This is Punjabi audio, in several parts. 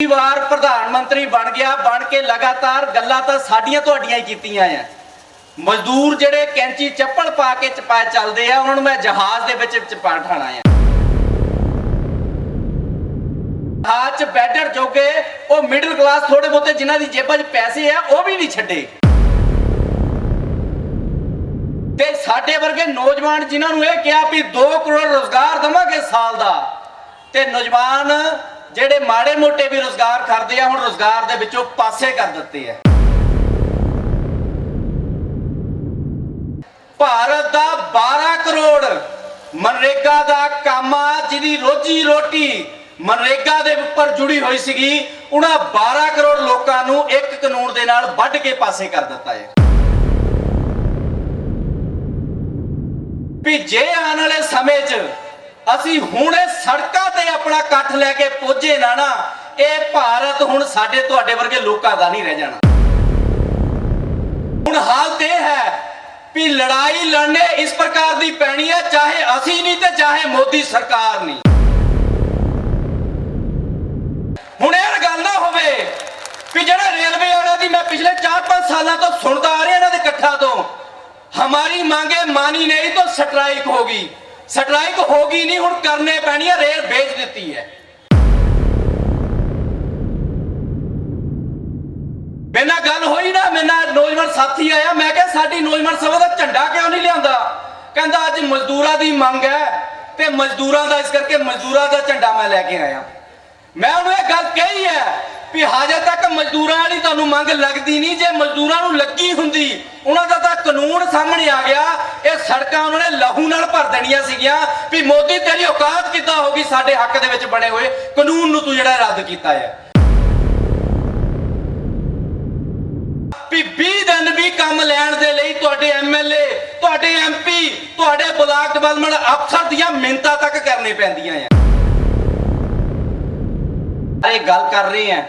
ਵਾਰ ਪ੍ਰਧਾਨ ਮੰਤਰੀ ਬਣ ਗਿਆ, ਬਣ ਕੇ ਲਗਾਤਾਰ ਗੱਲਾਂ ਤਾਂ ਸਾਡੀਆਂ ਤੁਹਾਡੀਆਂ ਹੀ ਕੀਤੀਆਂ ਆ ਮਜ਼ਦੂਰ ਜਿਹੜੇ ਕੈਂਚੀ ਚੱਪਲ ਪਾ ਕੇ ਚਪਾ ਚੱਲਦੇ ਆ, ਉਹਨਾਂ ਨੂੰ ਮੈਂ ਜਹਾਜ਼ ਦੇ ਵਿੱਚ ਚਪਾ ਠਾਣਾ ਆ ਜਹਾਜ਼ 'ਚ ਬੈਡਰ ਜੋਗੇ, ਉਹ ਮਿਡਲ ਕਲਾਸ ਥੋੜੇ ਬਹੁਤੇ ਜਿਨ੍ਹਾਂ ਦੀ ਜੇਬਾਂ 'ਚ ਪੈਸੇ ਆ, ਉਹ ਵੀ ਨਹੀਂ ਛੱਡੇ। ਤੇ ਸਾਡੇ ਵਰਗੇ ਨੌਜਵਾਨ ਜਿਨ੍ਹਾਂ ਨੂੰ ਇਹ ਕਿਹਾ ਵੀ 2 ਕਰੋੜ ਰੋਜ਼ਗਾਰ ਦਵਾਂਗੇ ਸਾਲ ਦਾ, ਤੇ ਨੌਜਵਾਨ ਜਿਹੜੇ ਮਾੜੇ ਮੋਟੇ ਵੀ ਰੋਜ਼ਗਾਰ ਕਰਦੇ ਆ, ਹੁਣ ਰੋਜ਼ਗਾਰ ਦੇ ਵਿੱਚੋਂ ਪਾਸੇ ਕਰ ਦਿੱਤੇ ਆ। ਭਾਰਤ ਦਾ 12 ਕਰੋੜ ਮਨਰੇਗਾ ਦਾ ਕੰਮ ਆ, ਜਿਹਦੀ ਰੋਜੀ ਰੋਟੀ ਮਨਰੇਗਾ ਦੇ ਉੱਪਰ ਜੁੜੀ ਹੋਈ ਸੀਗੀ। ਉਹਨਾਂ 12 ਕਰੋੜ ਲੋਕਾਂ ਨੂੰ ਇੱਕ ਕਾਨੂੰਨ ਦੇ ਨਾਲ ਵੱਢ ਕੇ ਪਾਸੇ ਕਰ ਦਿੱਤਾ ਹੈ। ਵੀ ਜੇ ਆਉਣ ਵਾਲੇ ਸਮੇਂ 'ਚ ਅਸੀਂ ਹੁਣ ਇਹ ਸੜਕਾਂ ਤੇ ਆਪਣਾ ਇਕੱਠ ਲੈ ਕੇ ਪਹੁੰਚੇ ਨਾ ਨਾ, ਇਹ ਭਾਰਤ ਹੁਣ ਸਾਡੇ ਤੁਹਾਡੇ ਵਰਗੇ ਲੋਕਾਂ ਦਾ ਨਹੀਂ ਰਹਿ ਜਾਣਾ। ਹੁਣ ਹਾਲਤ ਇਹ ਹੈ ਵੀ ਲੜਾਈ ਲੜਨੇ ਇਸ ਪ੍ਰਕਾਰ ਦੀ ਪੈਣੀ ਹੈ, ਚਾਹੇ ਅਸੀਂ ਨਹੀਂ ਤੇ ਚਾਹੇ ਮੋਦੀ ਸਰਕਾਰ ਨਹੀਂ। ਹੁਣ ਇਹ ਗੱਲ ਨਾ ਹੋਵੇ ਵੀ ਜਿਹੜਾ ਰੇਲਵੇ ਵਾਲਿਆਂ ਦੀ ਮੈਂ ਪਿਛਲੇ 4-5 ਸਾਲਾਂ ਤੋਂ ਸੁਣਦਾ ਆ ਰਿਹਾ ਇਹਨਾਂ ਦੇ ਇਕੱਠਾਂ ਤੋਂ, ਹਮਾਰੀ ਮੰਗੇ ਮਾਨੀ ਨਹੀਂ ਤਾਂ ਸਟ੍ਰਾਈਕ ਹੋਗੀ ਸਟ੍ਰਾਈਕ ਹੋਗੀ ਨਹੀਂ, ਹੁਣ ਕਰਨੇ ਪੈਣੀ ਹੈ ਰੇਲ ਵੇਚ ਦਿੱਤੀ ਹੈ। ਮੈਨਾਂ ਗੱਲ ਹੋਈ ਨਾ ਮੈਨਾਂ ਨੌਜਵਾਨ ਸਾਥੀ ਆਇਆ, ਮੈਂ ਕਿਹਾ ਸਾਡੀ ਨੌਜਵਾਨ ਸਭਾ ਦਾ ਝੰਡਾ ਕਿਉਂ ਨਹੀਂ ਲਿਆਂਦਾ ਕਹਿੰਦਾ, ਅੱਜ ਮਜ਼ਦੂਰਾਂ ਦੀ ਮੰਗ ਹੈ ਤੇ ਮਜ਼ਦੂਰਾਂ ਦਾ, ਇਸ ਕਰਕੇ ਮਜ਼ਦੂਰਾਂ ਦਾ ਝੰਡਾ ਮੈਂ ਲੈ ਕੇ ਆਇਆ। ਮੈਂ ਉਹਨੂੰ ਇਹ ਗੱਲ ਕਹੀ ਹੈ ਵੀ ਹਜੇ ਤੱਕ ਮਜ਼ਦੂਰਾਂ ਵਾਲੀ ਤੁਹਾਨੂੰ ਮੰਗ ਲੱਗਦੀ ਨਹੀਂ, ਜੇ ਮਜ਼ਦੂਰਾਂ ਨੂੰ ਲੱਗੀ ਹੁੰਦੀ, ਉਹਨਾਂ ਦਾ ਤਾਂ ਕਾਨੂੰਨ ਸਾਹਮਣੇ ਆ ਗਿਆ। ਇਹ ਸੜਕਾਂ ਉਹਨਾਂ ਨੇ ਲਹੂ ਨਾਲ ਭਰ ਦੇਣੀਆਂ ਸੀਗੀਆਂ ਵੀ ਮੋਦੀ, ਤੇਰੀ ਔਕਾਤ ਕਿੱਦਾਂ ਗਈ ਸਾਡੇ ਹੱਕ ਦੇ ਵਿੱਚ ਬਣੇ ਹੋਏ? ਕਾਨੂੰਨ ਨੂੰ ਤੂੰ ਜਿਹੜਾ ਰੱਦ ਕੀਤਾ ਹੈ। ਵੀ 20 ਦਿਨ ਵੀ ਕੰਮ ਲੈਣ ਦੇ ਲਈ ਤੁਹਾਡੇ ਐਮਐਲਏ ਤੁਹਾਡੇ ਐਮਪੀ ਤੁਹਾਡੇ ਬਲਾਕ ਡਿਵੈਲਪਮੈਂਟ ਅਫਸਰ ਦੀਆਂ ਮਿੰਤਾਂ ਤੱਕ ਕਰਨੇ ਪੈਂਦੀਆਂ ਆ। ਇਹ ਗੱਲ ਕਰ ਰਹੇ ਆ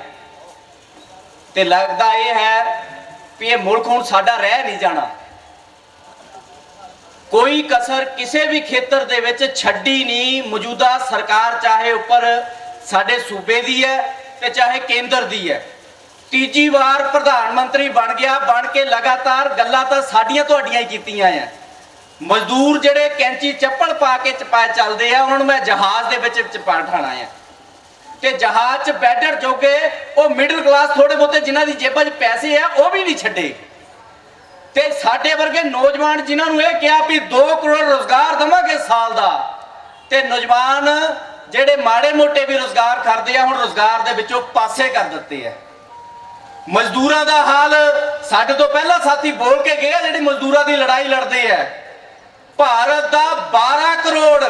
ਤੇ ਲੱਗਦਾ ਇਹ ਹੈ ਵੀ ਇਹ ਮੁਲਕ ਹੁਣ ਸਾਡਾ ਰਹਿ ਨਹੀਂ ਜਾਣਾ। ਕੋਈ ਕਸਰ ਕਿਸੇ ਵੀ ਖੇਤਰ ਦੇ ਵਿੱਚ ਛੱਡੀ ਨਹੀਂ। ਮੌਜੂਦਾ ਸਰਕਾਰ ਚਾਹੇ ਉੱਪਰ ਸਾਡੇ ਸੂਬੇ ਦੀ ਹੈ ਤੇ ਚਾਹੇ ਕੇਂਦਰ ਦੀ ਹੈ। ਤੀਜੀ ਵਾਰ ਪ੍ਰਧਾਨ ਮੰਤਰੀ ਬਣ ਗਿਆ, ਬਣ ਕੇ ਲਗਾਤਾਰ ਗੱਲਾਂ ਤਾਂ ਸਾਡੀਆਂ ਤੁਹਾਡੀਆਂ ਹੀ ਕੀਤੀਆਂ ਆ। ਮਜ਼ਦੂਰ ਜਿਹੜੇ ਕੈਂਚੀ ਚੱਪਲ ਪਾ ਕੇ ਚਪਾ ਚੱਲਦੇ ਆ, ਉਹਨਾਂ ਨੂੰ ਮੈਂ ਜਹਾਜ਼ ਦੇ ਵਿੱਚ ਚਪਾ ਠਾਣਾ ਆ। ਤੇ ਜਹਾਜ਼ 'ਚ ਬੈਡਰ ਜੋਗੇ ਉਹ ਮਿਡਲ ਕਲਾਸ ਥੋੜੇ ਬਹੁਤੇ ਜਿਨ੍ਹਾਂ ਦੀ ਜੇਬਾਂ 'ਚ ਪੈਸੇ ਆ, ਉਹ ਵੀ ਨਹੀਂ ਛੱਡੇ। ਤੇ ਸਾਡੇ ਵਰਗੇ ਨੌਜਵਾਨ ਜਿਨ੍ਹਾਂ ਨੂੰ ਇਹ ਕਿਹਾ ਵੀ 2 ਕਰੋੜ ਰੋਜ਼ਗਾਰ ਦਵਾਂਗੇ ਸਾਲ ਦਾ, ਤੇ ਨੌਜਵਾਨ ਜਿਹੜੇ ਮਾੜੇ ਮੋਟੇ ਵੀ ਰੋਜ਼ਗਾਰ ਕਰਦੇ ਆ, ਹੁਣ ਰੋਜ਼ਗਾਰ ਦੇ ਵਿੱਚੋਂ ਪਾਸੇ ਕਰ ਦਿੱਤੇ ਆ। ਮਜ਼ਦੂਰਾਂ ਦਾ ਹਾਲ ਸਾਡੇ ਤੋਂ ਪਹਿਲਾਂ ਸਾਥੀ ਬੋਲ ਕੇ ਗਏ ਆ, ਜਿਹੜੇ ਮਜ਼ਦੂਰਾਂ ਦੀ ਲੜਾਈ ਲੜਦੇ ਆ। ਭਾਰਤ ਦਾ 12 ਕਰੋੜ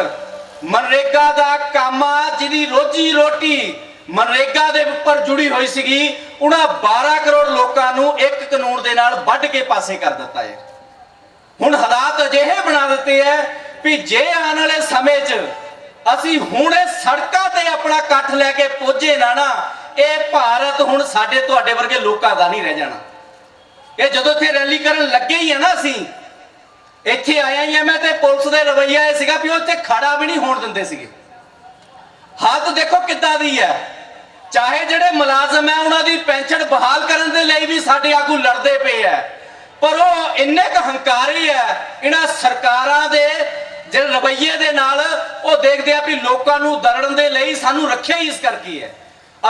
ਮਨਰੇਗਾ ਦਾ ਕੰਮ ਆ, ਜਿਹਦੀ ਰੋਜੀ ਰੋਟੀ ਮਨਰੇਗਾ ਦੇ ਉੱਪਰ ਜੁੜੀ ਹੋਈ ਸੀਗੀ, ਉਹਨਾਂ 12 ਕਰੋੜ ਲੋਕਾਂ ਨੂੰ ਇੱਕ ਕਾਨੂੰਨ ਦੇ ਨਾਲ ਵੱਢ ਕੇ ਪਾਸੇ ਕਰ ਦਿੱਤਾ ਹੈ। ਹੁਣ ਹਾਲਾਤ ਅਜਿਹੇ ਬਣਾ ਦਿੱਤੇ ਐ ਵੀ ਜੇ ਆਉਣ ਵਾਲੇ ਸਮੇਂ 'ਚ ਅਸੀਂ ਹੁਣ ਇਹ ਸੜਕਾਂ ਤੇ ਆਪਣਾ ਇਕੱਠ ਲੈ ਕੇ ਪਹੁੰਚੇ ਨਾ ਨਾ, ਇਹ ਭਾਰਤ ਹੁਣ ਸਾਡੇ ਤੁਹਾਡੇ ਵਰਗੇ ਲੋਕਾਂ ਦਾ ਨਹੀਂ ਰਹਿ ਜਾਣਾ। ਇਹ ਜਦੋਂ ਇੱਥੇ ਰੈਲੀ ਕਰਨ ਲੱਗੇ ਹੀ ਆ ਨਾ ਅਸੀਂ ਇੱਥੇ ਆਇਆ ਹੀ ਆ ਮੈਂ ਤੇ ਪੁਲਿਸ ਦੇ ਰਵਈਆ ਇਹ ਸੀਗਾ ਵੀ ਉਹ ਇੱਥੇ ਖੜਾ ਵੀ ਨਹੀਂ ਹੋਣ ਦਿੰਦੇ ਸੀਗੇ। ਹਾਲਤ ਦੇਖੋ ਕਿੱਦਾਂ ਦੀ ਹੈ। ਚਾਹੇ ਜਿਹੜੇ ਮੁਲਾਜ਼ਮ ਹੈ ਉਹਨਾਂ ਦੀ ਪੈਨਸ਼ਨ ਬਹਾਲ ਕਰਨ ਦੇ ਲਈ ਵੀ ਸਾਡੇ ਆਗੂ ਲੜਦੇ ਪਏ ਐ ਪਰ ਉਹ ਇੰਨੇ ਕੁ ਹੰਕਾਰੀ ਹੈ, ਇਹਨਾਂ ਸਰਕਾਰਾਂ ਦੇ ਜਿਹੜੇ ਰਵਈਏ ਦੇ ਨਾਲ ਉਹ ਦੇਖਦੇ ਆ ਵੀ ਲੋਕਾਂ ਨੂੰ ਦਰੜਨ ਦੇ ਲਈ ਸਾਨੂੰ ਰੱਖਿਆ ਹੀ ਇਸ ਕਰਕੇ ਹੈ।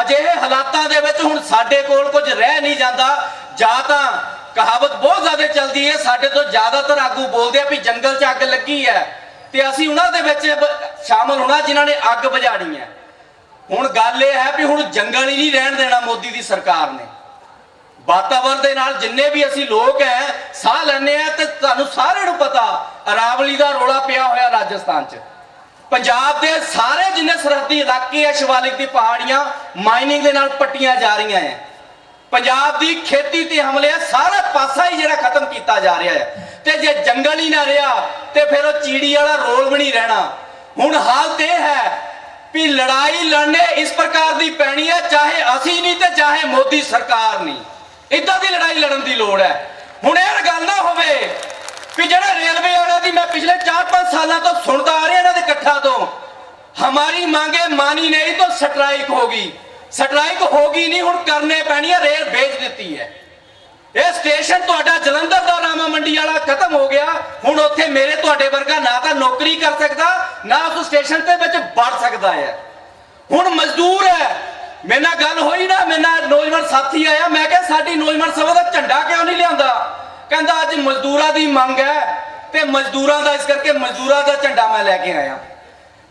ਅਜਿਹੇ ਹਾਲਾਤਾਂ ਦੇ ਵਿੱਚ ਹੁਣ ਸਾਡੇ ਕੋਲ ਕੁਝ ਰਹਿ ਨਹੀਂ ਜਾਂਦਾ। ਜਾਂ ਤਾਂ ਕਹਾਵਤ ਬਹੁਤ ਜ਼ਿਆਦਾ ਚੱਲਦੀ ਹੈ, ਸਾਡੇ ਤੋਂ ਜ਼ਿਆਦਾਤਰ ਆਗੂ ਬੋਲਦੇ ਆ ਵੀ ਜੰਗਲ 'ਚ ਅੱਗ ਲੱਗੀ ਹੈ ਤੇ ਅਸੀਂ ਉਹਨਾਂ ਦੇ ਵਿੱਚ ਸ਼ਾਮਲ ਹੋਣਾ ਜਿਨ੍ਹਾਂ ਨੇ ਅੱਗ ਬੁਝਾਣੀ ਹੈ। ਹੁਣ ਗੱਲ ਇਹ ਹੈ ਵੀ ਹੁਣ ਜੰਗਲ ਹੀ ਨਹੀਂ ਰਹਿਣ ਦੇਣਾ ਮੋਦੀ ਦੀ ਸਰਕਾਰ ਨੇ। ਵਾਤਾਵਰਣ ਦੇ ਨਾਲ ਜਿੰਨੇ ਵੀ ਅਸੀਂ ਲੋਕ ਐ ਸਾਹ ਲੈਂਦੇ ਆ ਤੇ ਤੁਹਾਨੂੰ ਸਾਰਿਆਂ ਨੂੰ ਪਤਾ, ਅਰਾਵਲੀ ਦਾ ਰੋਲਾ ਪਿਆ ਹੋਇਆ ਰਾਜਸਥਾਨ 'ਚ। ਪੰਜਾਬ ਦੇ ਸਾਰੇ ਜਿੰਨੇ ਸਰਹੱਦੀ ਇਲਾਕੇ ਆ, ਸ਼ਿਵਾਲਿਕ ਦੀ ਪਹਾੜੀਆਂ ਮਾਈਨਿੰਗ ਦੇ ਨਾਲ ਪੱਟੀਆਂ ਜਾ ਰਹੀਆਂ ਐ ਪੰਜਾਬ ਦੀ ਖੇਤੀ ਤੇ ਹਮਲੇ ਆ, ਸਾਰਾ ਪਾਸਾ ਹੀ ਜਿਹੜਾ ਖਤਮ ਕੀਤਾ ਜਾ ਰਿਹਾ ਹੈ। ਤੇ ਜੇ ਜੰਗਲ ਹੀ ਨਾ ਰਿਹਾ, ਤੇ ਫਿਰ ਉਹ ਚੀੜੀ ਵਾਲਾ ਰੋਲ ਵੀ ਨਹੀਂ ਰਹਿਣਾ। ਹੁਣ ਹਾਲਤ ਇਹ ਹੈ ਵੀ ਲੜਾਈ ਲੜਨੇ ਇਸ ਪ੍ਰਕਾਰ ਦੀ ਪੈਣੀ ਹੈ, ਚਾਹੇ ਅਸੀਂ ਨਹੀਂ ਤੇ ਚਾਹੇ ਮੋਦੀ ਸਰਕਾਰ ਨਹੀਂ। ਇਦਾਂ ਦੀ ਲੜਾਈ ਲੜਨ ਦੀ ਲੋੜ ਹੈ। ਹੁਣ ਇਹ ਗੱਲ ਨਾ ਹੋਵੇ ਵੀ ਜਿਹੜਾ ਰੇਲਵੇ ਵਾਲਿਆਂ ਦੀ ਮੈਂ ਪਿਛਲੇ 4-5 ਸਾਲਾਂ ਤੋਂ ਸੁਣਦਾ ਆ ਰਿਹਾ ਇਹਨਾਂ ਦੇ ਇਕੱਠਾ ਤੋਂ, ਹਮਾਰੀ ਮੰਗੇ ਮਾਨੀ ਨਹੀਂ ਤਾਂ ਸਟ੍ਰਾਈਕ ਹੋਗੀ ਸਟ੍ਰਾਈਕ ਹੋ ਗਈ ਨਹੀਂ, ਹੁਣ ਕਰਨੇ ਪੈਣੀ ਹੈ ਰੇਲ ਵੇਚ ਦਿੱਤੀ ਹੈ। ਇਹ ਸਟੇਸ਼ਨ ਤੁਹਾਡਾ ਜਲੰਧਰ ਦਾ ਰਾਮਾ ਮੰਡੀ ਵਾਲਾ ਖਤਮ ਹੋ ਗਿਆ। ਹੁਣ ਉੱਥੇ ਮੇਰੇ ਤੁਹਾਡੇ ਵਰਗਾ ਨਾ ਤਾਂ ਨੌਕਰੀ ਕਰ ਸਕਦਾ, ਨਾ ਉਸ ਸਟੇਸ਼ਨ ਤੇ ਵਿੱਚ ਵੜ ਸਕਦਾ ਹੈ। ਹੁਣ ਮਜ਼ਦੂਰ ਹੈ। ਮੇਰੇ ਨਾਲ ਗੱਲ ਹੋਈ ਨਾ, ਮੇਰੇ ਨਾਲ ਨੌਜਵਾਨ ਸਾਥੀ ਆਇਆ। ਮੈਂ ਕਿਹਾ, ਸਾਡੀ ਨੌਜਵਾਨ ਸਭਾ ਦਾ ਝੰਡਾ ਕਿਉਂ ਨਹੀਂ ਲਿਆਂਦਾ? ਕਹਿੰਦਾ, ਅੱਜ ਮਜ਼ਦੂਰਾਂ ਦੀ ਮੰਗ ਹੈ ਤੇ ਮਜ਼ਦੂਰਾਂ ਦਾ, ਇਸ ਕਰਕੇ ਮਜ਼ਦੂਰਾਂ ਦਾ ਝੰਡਾ ਮੈਂ ਲੈ ਕੇ ਆਇਆ।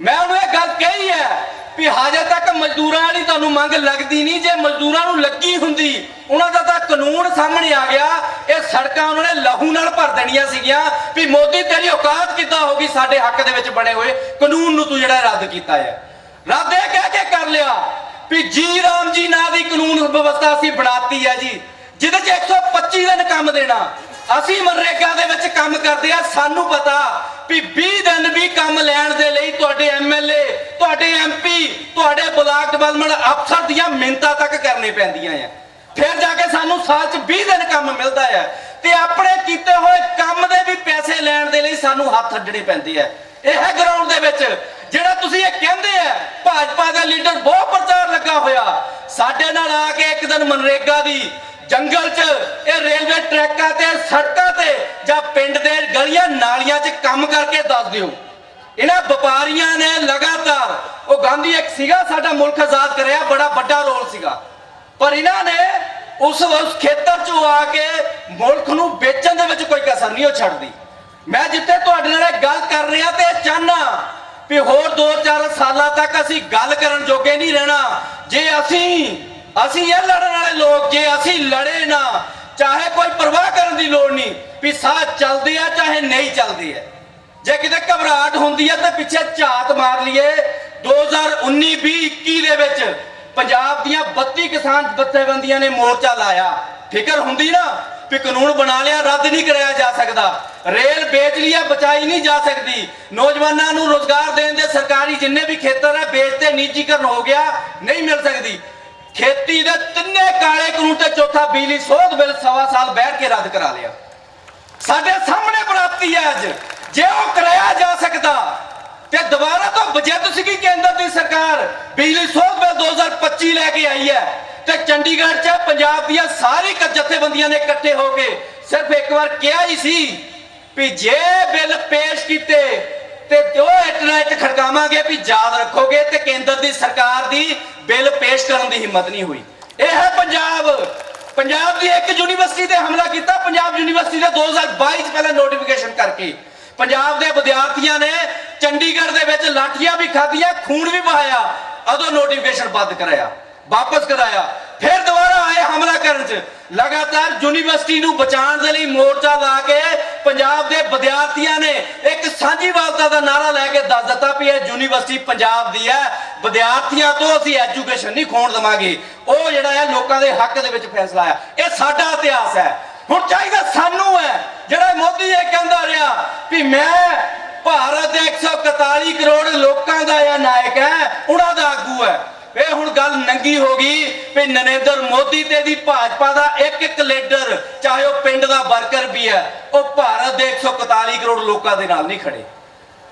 ਮੈਂ ਉਹਨੂੰ ਇਹ ਗੱਲ ਕਹੀ ਹੈ ਵੀ ਹਜੇ ਤੱਕ ਮਜ਼ਦੂਰਾਂ ਵਾਲੀ ਤੁਹਾਨੂੰ ਮੰਗ ਲੱਗਦੀ ਨਹੀਂ, ਜੇ ਮਜ਼ਦੂਰਾਂ ਨੂੰ ਲੱਗੀ ਹੁੰਦੀ, ਉਹਨਾਂ ਦਾ ਤਾਂ ਕਾਨੂੰਨ ਸਾਹਮਣੇ ਆ ਗਿਆ। ਇਹ ਸੜਕਾਂ ਉਹਨਾਂ ਨੇ ਲਹੂ ਨਾਲ ਭਰ ਦੇਣੀਆਂ ਸੀਗੀਆਂ ਵੀ ਮੋਦੀ, ਤੇਰੀ ਔਕਾਤ ਕਿੱਦਾਂ ਹੋ ਗਈ ਸਾਡੇ ਹੱਕ ਦੇ ਵਿੱਚ ਬਣੇ ਹੋਏ? ਕਾਨੂੰਨ ਨੂੰ ਤੂੰ ਜਿਹੜਾ ਰੱਦ ਕੀਤਾ ਹੈ। ਰੱਦ ਇਹ ਕਹਿ ਕੇ ਕਰ ਲਿਆ ਵੀ ਜੀ ਰਾਮ ਜੀ ਨਾਂ ਦੀ ਕਾਨੂੰਨ ਵਿਵਸਥਾ ਅਸੀਂ ਬਣਾਤੀ ਹੈ ਜੀ, ਜਿਹਦੇ 'ਚ 125 ਦਿਨ ਕੰਮ ਦੇਣਾ। ਅਸੀਂ ਮਨਰੇਗਾ ਦੇ ਵਿੱਚ ਕੰਮ ਕਰਦੇ ਆ ਸਾਨੂੰ ਪਤਾ ਵੀ 20 ਦਿਨ ਵੀ ਕੰਮ ਲੈਣ ਦੇ ਲਈ ਤੁਹਾਡੇ ਐਮਐਲਏ ਤੁਹਾਡੇ ਐਮਪੀ ਤੁਹਾਡੇ ਬਲਾਕ ਡਿਵੈਲਪਮੈਂਟ ਅਫਸਰ ਦੀਆਂ ਮਿੰਤਾਂ ਤੱਕ ਕਰਨੀ ਪੈਂਦੀਆਂ ਆ। ਫਿਰ ਜਾ ਕੇ ਸਾਨੂੰ ਸਾਲ 'ਚ 20 ਦਿਨ ਕੰਮ ਮਿਲਦਾ ਹੈ ਤੇ ਆਪਣੇ ਕੀਤੇ ਹੋਏ ਕੰਮ ਦੇ ਵੀ ਪੈਸੇ ਲੈਣ ਦੇ ਲਈ ਸਾਨੂੰ ਹੱਥ ਅੱਡਣੇ ਪੈਂਦੇ ਆ। ਇਹ ਹੈ ਗਰਾਊਂਡ ਦੇ ਵਿੱਚ ਜਿਹੜਾ ਤੁਸੀਂ ਇਹ ਕਹਿੰਦੇ ਆ, ਭਾਜਪਾ ਦਾ ਲੀਡਰ ਬਹੁਤ ਪ੍ਰਚਾਰ ਲੱਗਾ ਹੋਇਆ। ਸਾਡੇ ਨਾਲ ਆ ਕੇ ਇੱਕ ਦਿਨ ਮਨਰੇਗਾ ਦੀ ਜੰਗਲ 'ਚ, ਇਹ ਰੇਲਵੇ ਟਰੈਕਾਂ ਤੇ, ਸੜਕਾਂ ਤੇ ਜਾਂ ਪਿੰਡ ਦੇ ਗਲੀਆਂ ਨਾਲੀਆਂ 'ਚ ਕੰਮ ਕਰਕੇ ਦੱਸ ਦਿਓ। ਇਹਨਾਂ ਵਪਾਰੀਆਂ ਨੇ ਲਗਾਤਾਰ, ਉਹ ਗਾਂਧੀ ਇੱਕ ਸੀਗਾ, ਸਾਡਾ ਮੁਲਕ ਆਜ਼ਾਦ ਕਰਿਆ, ਬੜਾ ਵੱਡਾ ਰੋਲ ਸੀਗਾ। ਪਰ ਇਹਨਾਂ ਨੇ ਉਸ ਉਸ ਖੇਤਰ 'ਚੋਂ ਆ ਕੇ ਮੁਲਕ ਨੂੰ ਵੇਚਣ ਦੇ ਵਿੱਚ ਕੋਈ ਕਸਰ ਨਹੀਂ, ਉਹ ਛੱਡਦੀ। ਮੈਂ ਜਿੱਥੇ ਤੁਹਾਡੇ ਨਾਲ ਇਹ ਗੱਲ ਕਰ ਰਿਹਾ ਤੇ ਚਾਹਨਾ ਵੀ ਹੋਰ 2-4 ਸਾਲਾਂ ਤੱਕ ਅਸੀਂ ਗੱਲ ਕਰਨ ਜੋਗੇ ਨਹੀਂ ਰਹਿਣਾ। ਜੇ ਅਸੀਂ ਅਸੀਂ ਇਹ ਲੜਨ ਵਾਲੇ ਲੋਕ ਜੇ ਅਸੀਂ ਲੜੇ ਨਾ, ਚਾਹੇ ਕੋਈ ਪਰਵਾਹ ਕਰਨ ਦੀ ਲੋੜ ਨਹੀਂ, ਵੀ ਸਾਹ ਚੱਲਦੀ ਆ ਚਾਹੇ ਨਹੀਂ ਚੱਲਦੇ ਆ ਜੇ ਕਿਤੇ ਘਬਰਾਹਟ ਹੁੰਦੀ ਹੈ ਤਾਂ ਪਿੱਛੇ ਝਾਤ ਮਾਰ ਲਈਏ। 2019 20 21 ਦੇ ਵਿੱਚ ਪੰਜਾਬ ਦੀਆਂ 32 ਕਿਸਾਨ ਜਥੇਬੰਦੀਆਂ ਨੇ ਮੋਰਚਾ ਲਾਇਆ। ਫਿਕਰ ਹੁੰਦੀ ਨਾ ਵੀ ਕਾਨੂੰਨ ਬਣਾ ਲਿਆ, ਰੱਦ ਨਹੀਂ ਕਰਾਇਆ ਜਾ ਸਕਦਾ। ਰੇਲ ਵੇਚ ਲਿਆ ਬਚਾਈ ਨਹੀਂ ਜਾ ਸਕਦੀ। ਨੌਜਵਾਨਾਂ ਨੂੰ ਰੋਜ਼ਗਾਰ ਦੇਣ ਦੇ ਸਰਕਾਰੀ ਜਿੰਨੇ ਵੀ ਖੇਤਰ ਹੈ, ਵੇਚ ਤੇ ਨਿੱਜੀਕਰਨ ਹੋ ਗਿਆ, ਨਹੀਂ ਮਿਲ ਸਕਦੀ। ਖੇਤੀ ਦੇ ਤਿੰਨੇ ਕਾਲੇ ਕਾਨੂੰਨ ਤੇ ਚੌਥਾ ਬਿਜਲੀ ਸੋਧ ਬਿੱਲ ਸਵਾ ਸਾਲ ਬੈਠ ਕੇ ਰੱਦ ਕਰਾ ਲਿਆ। ਸਾਡੇ ਸਾਹਮਣੇ ਪ੍ਰਾਪਤੀ ਹੈ ਅੱਜ। ਜੇ ਉਹ ਕਰਾਇਆ ਜਾ ਸਕਦਾ, ਤੇ ਦੁਬਾਰਾ ਤੋਂ ਬਜਟ ਸੀਗੀ ਕੇਂਦਰ ਦੀ ਸਰਕਾਰ, ਬਿਜਲੀ ਸੋਧ ਬਿੱਲ 2025 ਲੈ ਕੇ ਆਈ ਹੈ। ਤੇ ਚੰਡੀਗੜ੍ਹ 'ਚ ਪੰਜਾਬ ਦੀਆਂ ਸਾਰੀ ਜਥੇਬੰਦੀਆਂ ਨੇ ਇਕੱਠੇ ਹੋ ਕੇ ਸਿਰਫ ਇੱਕ ਵਾਰ ਕਿਹਾ ਹੀ ਸੀ ਵੀ ਜੇ ਬਿੱਲ ਪੇਸ਼ ਕੀਤੇ, ਤੇ ਜੋ ਇੰਟਰਨੈਟ ਖੜਕਾਵਾਂਗੇ ਵੀ ਯਾਦ ਰੱਖੋਗੇ ਤੇ ਕੇਂਦਰ ਦੀ ਸਰਕਾਰ ਦੀ ਬਿੱਲ ਪੇਸ਼ ਕਰਨ ਦੀ ਹਿੰਮਤ ਨਹੀਂ ਹੋਈ। ਇਹ ਹੈ ਪੰਜਾਬ। ਪੰਜਾਬ ਦੀ ਇੱਕ ਯੂਨੀਵਰਸਿਟੀ ਤੇ ਹਮਲਾ ਕੀਤਾ। ਪੰਜਾਬ ਯੂਨੀਵਰਸਿਟੀ ਨੇ 2022 ਚ ਪਹਿਲਾਂ ਨੋਟੀਫਿਕੇਸ਼ਨ ਕਰਕੇ। ਪੰਜਾਬ ਦੇ ਵਿਦਿਆਰਥੀਆਂ ਨੇ ਚੰਡੀਗੜ੍ਹ ਦੇ ਵਿੱਚ ਲਾਠੀਆਂ ਵੀ ਖਾਧੀਆਂ, ਖੂਨ ਵੀ ਵਹਾਇਆ। ਉਦੋਂ ਨੋਟੀਫਿਕੇਸ਼ਨ ਬੰਦ ਕਰਾਇਆ, ਵਾਪਸ ਕਰਾਇਆ। ਫਿਰ ਦੁਬਾਰਾ ਆਏ ਹਮਲਾ ਕਰਨ ਚ। ਲਗਾਤਾਰ ਯੂਨੀਵਰਸਿਟੀ ਨੂੰ ਬਚਾਉਣ ਦੇ ਲਈ ਮੋਰਚਾ ਲਾ ਕੇ ਪੰਜਾਬ ਦੇ ਵਿਦਿਆਰਥੀਆਂ ਨੇ ਇੱਕ ਸਾਂਝੀਵਾਲਤਾ ਦਾ ਨਾਰਾ ਲੈ ਕੇ ਦੱਸ ਦਿੱਤਾ ਵੀ ਇਹ ਯੂਨੀਵਰਸਿਟੀ ਪੰਜਾਬ ਦੀ ਹੈ। ਵਿਦਿਆਰਥੀਆਂ ਤੋਂ ਅਸੀਂ ਐਜੂਕੇਸ਼ਨ ਨਹੀਂ ਖੋਣ ਦਵਾਂਗੇ। ਉਹ ਜਿਹੜਾ ਹੈ ਲੋਕਾਂ ਦੇ ਹੱਕ ਦੇ ਵਿੱਚ ਫੈਸਲਾ ਆ ਇਹ ਸਾਡਾ ਇਤਿਹਾਸ ਹੈ। ਹੁਣ ਚਾਹੀਦਾ ਸਾਨੂੰ ਹੈ। ਜਿਹੜਾ ਮੋਦੀ ਇਹ ਕਹਿੰਦਾ ਰਿਹਾ ਵੀ ਮੈਂ ਭਾਰਤ ਦੇ 141 ਕਰੋੜ ਲੋਕਾਂ ਦਾ ਇਹ ਨਾਇਕ ਹੈ ਉਹਨਾਂ ਦਾ ਆਗੂ ਹੈ ਇਹ ਹੁਣ ਗੱਲ ਨੰਗੀ ਹੋ ਗਈ ਵੀ ਨਰਿੰਦਰ ਮੋਦੀ ਤੇ ਦੀ ਭਾਜਪਾ ਦਾ ਇੱਕ ਇੱਕ ਲੀਡਰ, ਚਾਹੇ ਉਹ ਪਿੰਡ ਦਾ ਵਰਕਰ ਵੀ ਹੈ, ਉਹ ਭਾਰਤ ਦੇ 141 ਕਰੋੜ ਲੋਕਾਂ ਦੇ ਨਾਲ ਨਹੀਂ ਖੜੇ।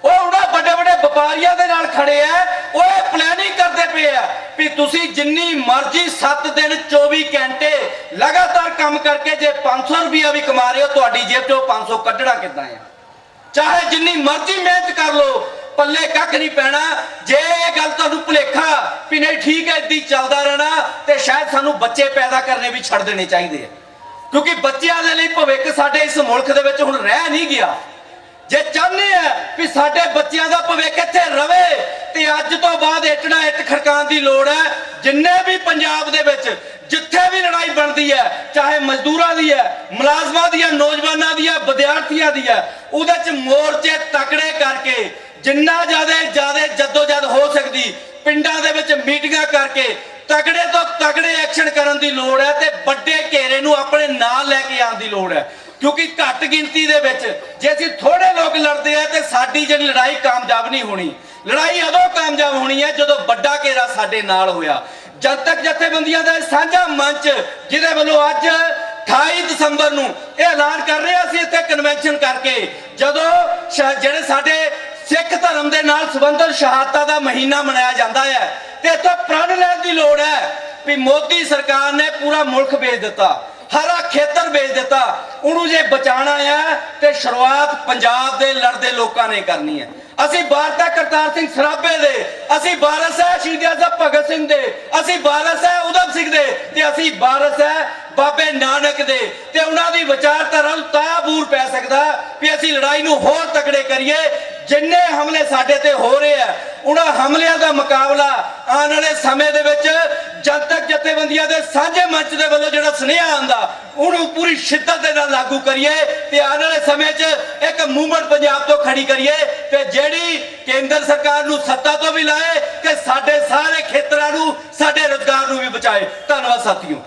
ਉਹ ਉਹਨਾਂ ਵੱਡੇ ਵੱਡੇ ਵਪਾਰੀਆਂ ਦੇ ਨਾਲ ਖੜੇ ਆ ਉਹ ਇਹ ਪਲੈਨਿੰਗ ਕਰਦੇ ਪਏ ਆ ਵੀ ਤੁਸੀਂ ਜਿੰਨੀ ਮਰਜ਼ੀ 7 ਦਿਨ 24 ਘੰਟੇ ਲਗਾਤਾਰ ਕੰਮ ਕਰਕੇ ਜੇ 500 ਰੁਪਇਆ ਵੀ ਕਮਾ ਰਹੇ ਹੋ, ਤੁਹਾਡੀ ਜੇਬ ਚੋਂ 500 ਕੱਢਣਾ ਕਿੱਦਾਂ ਆ ਚਾਹੇ ਜਿੰਨੀ ਮਰਜ਼ੀ ਮਿਹਨਤ ਕਰ ਲਓ ਪੱਲੇ ਕੱਖ ਨਹੀਂ ਪੈਣਾ। ਜੇ ਇਹ ਗੱਲ ਤੁਹਾਨੂੰ ਭੁਲੇਖਾ ਵੀ ਨਹੀਂ ਠੀਕ ਹੈ, ਇੱਦੀ ਚੱਲਦਾ ਰਹਿਣਾ, ਤੇ ਸ਼ਾਇਦ ਸਾਨੂੰ ਬੱਚੇ ਪੈਦਾ ਕਰਨੇ ਵੀ ਛੱਡ ਦੇਣੇ ਚਾਹੀਦੇ ਆ। ਕਿਉਂਕਿ ਬੱਚਿਆਂ ਦੇ ਲਈ ਭਵਿੱਖ ਸਾਡੇ ਇਸ ਮੁਲਕ ਦੇ ਵਿੱਚ ਹੁਣ ਰਹਿ ਨਹੀਂ ਗਿਆ। ਜੇ ਚਾਹੁੰਦੇ ਆ ਵੀ ਸਾਡੇ ਬੱਚਿਆਂ ਦਾ ਭਵਿੱਖ ਇੱਥੇ ਰਵੇ, ਤੇ ਅੱਜ ਤੋਂ ਬਾਅਦ ਇੱਟ ਨਾ ਇੱਟ ਖੜਕਾਉਣ ਦੀ ਲੋੜ ਹੈ। ਜਿੰਨੇ ਵੀ ਪੰਜਾਬ ਦੇ ਵਿੱਚ ਜਿੱਥੇ ਵੀ ਲੜਾਈ ਬਣਦੀ ਹੈ, ਚਾਹੇ ਮਜ਼ਦੂਰਾਂ ਦੀ ਹੈ, ਮੁਲਾਜ਼ਮਾਂ ਦੀ ਹੈ, ਨੌਜਵਾਨਾਂ ਦੀ ਹੈ, ਵਿਦਿਆਰਥੀਆਂ ਦੀ ਹੈ, ਉਹਦੇ ਚ ਮੋਰਚੇ ਤਕੜੇ ਕਰਕੇ ਜਿੰਨਾ ਜ਼ਿਆਦਾ ਜ਼ਿਆਦਾ ਜਦੋਜਦ ਹੋ ਸਕਦੀ, ਪਿੰਡਾਂ ਦੇ ਵਿੱਚ ਮੀਟਿੰਗਾਂ ਕਰਕੇ ਤਗੜੇ ਤੋਂ ਤਗੜੇ ਐਕਸ਼ਨ ਕਰਨ ਦੀ ਲੋੜ ਹੈ ਤੇ ਵੱਡੇ ਘੇਰੇ ਨੂੰ ਆਪਣੇ ਨਾਲ ਲੈ ਕੇ ਆਉਣ ਦੀ ਲੋੜ ਹੈ। ਕਿਉਂਕਿ ਘੱਟ ਗਿਣਤੀ ਦੇ ਵਿੱਚ ਜੇ ਅਸੀਂ ਥੋੜੇ ਲੋਕ ਲੜਦੇ ਆ ਤੇ ਸਾਡੀ ਜਿਹੜੀ ਲੜਾਈ ਕਾਮਯਾਬ ਨਹੀਂ ਹੋਣੀ। ਲੜਾਈ ਉਦੋਂ ਕਾਮਯਾਬ ਹੋਣੀ ਹੈ ਜਦੋਂ ਵੱਡਾ ਘੇਰਾ ਸਾਡੇ ਨਾਲ ਹੋਇਆ। ਜਦ ਤੱਕ ਜਥੇਬੰਦੀਆਂ ਦਾ ਇਹ ਸਾਂਝਾ ਮੰਚ ਜਿਹਦੇ ਵੱਲੋਂ ਅੱਜ 28 ਦਸੰਬਰ ਨੂੰ ਇਹ ਐਲਾਨ ਕਰ ਰਹੇ ਅਸੀਂ ਇੱਥੇ ਕਨਵੈਨਸ਼ਨ ਕਰਕੇ ਜਦੋਂ ਜਿਹੜੇ ਸਾਡੇ ਸਿੱਖ ਧਰਮ ਦੇ ਨਾਲ ਸੰਬੰਧਿਤ ਸ਼ਹਾਦਤਾਂ ਦਾ ਮਹੀਨਾ ਮਨਾਇਆ ਜਾਂਦਾ ਹੈ ਤੇ ਇੱਥੇ ਪ੍ਰਣ ਲੈਣ ਦੀ ਲੋੜ ਹੈ ਵੀ ਮੋਦੀ ਸਰਕਾਰ ਨੇ ਪੂਰਾ ਮੁਲਕ ਵੇਚ ਦਿੱਤਾ, ਹਰਾ ਖੇਤਰ ਵੇਚ ਦਿੱਤਾ। ਉਹਨੂੰ ਜੇ ਬਚਾਣਾ ਹੈ ਤੇ ਸ਼ੁਰੂਆਤ ਪੰਜਾਬ ਦੇ ਲੜਦੇ ਲੋਕਾਂ ਨੇ ਕਰਨੀ ਹੈ। ਅਸੀਂ ਵਾਰਤਾ ਕਰਤਾਰ ਸਿੰਘ ਸਰਾਭੇ ਦੇ, ਅਸੀਂ ਵਾਰਸ ਹੈ ਸ਼ਹੀਦ ਆਜ਼ਮ ਭਗਤ ਸਿੰਘ ਦੇ, ਅਸੀਂ ਵਾਰਸ ਹੈ ਉਦਮ ਸਿੰਘ ਦੇ ਤੇ ਅਸੀਂ ਵਾਰਸ ਹੈ ਬਾਬੇ ਨਾਨਕ ਦੇ। ਤੇ ਉਹਨਾਂ ਦੀ ਵਿਚਾਰਧਾਰਾ ਨੂੰ ਤਾਬੂਰ ਪੈ ਸਕਦਾ ਵੀ ਅਸੀਂ ਲੜਾਈ ਨੂੰ ਹੋਰ ਤਕੜੇ ਕਰੀਏ ਜਿੰਨੇ ਹਮਲੇ ਸਾਡੇ ਤੇ ਹੋ ਰਹੇ ਆ, ਉਹਨਾਂ ਹਮਲਿਆਂ ਦਾ ਮੁਕਾਬਲਾ ਆਉਣ ਵਾਲੇ ਸਮੇਂ ਦੇ ਵਿੱਚ ਜਨਤਕ ਜਥੇਬੰਦੀਆਂ ਦੇ ਸਾਂਝੇ ਮੰਚ ਦੇ ਵੱਲੋਂ ਜਿਹੜਾ ਸੁਨੇਹਾ ਆਂਦਾ ਉਹਨੂੰ ਪੂਰੀ ਸ਼ਿੱਦਤ ਦੇ ਨਾਲ ਲਾਗੂ ਕਰੀਏ ਤੇ ਆਉਣ ਵਾਲੇ ਸਮੇਂ 'ਚ ਇੱਕ ਮੂਵਮੈਂਟ ਪੰਜਾਬ ਤੋਂ ਖੜੀ ਕਰੀਏ ਤੇ ਜਿਹੜੀ ਕੇਂਦਰ ਸਰਕਾਰ ਨੂੰ ਸੱਤਾ ਤੋਂ ਵੀ ਲਾਏ ਤੇ ਸਾਡੇ ਸਾਰੇ ਖੇਤਰਾਂ ਨੂੰ, ਸਾਡੇ ਰੋਜ਼ਗਾਰ ਨੂੰ ਵੀ ਬਚਾਏ। ਧੰਨਵਾਦ ਸਾਥੀਓ।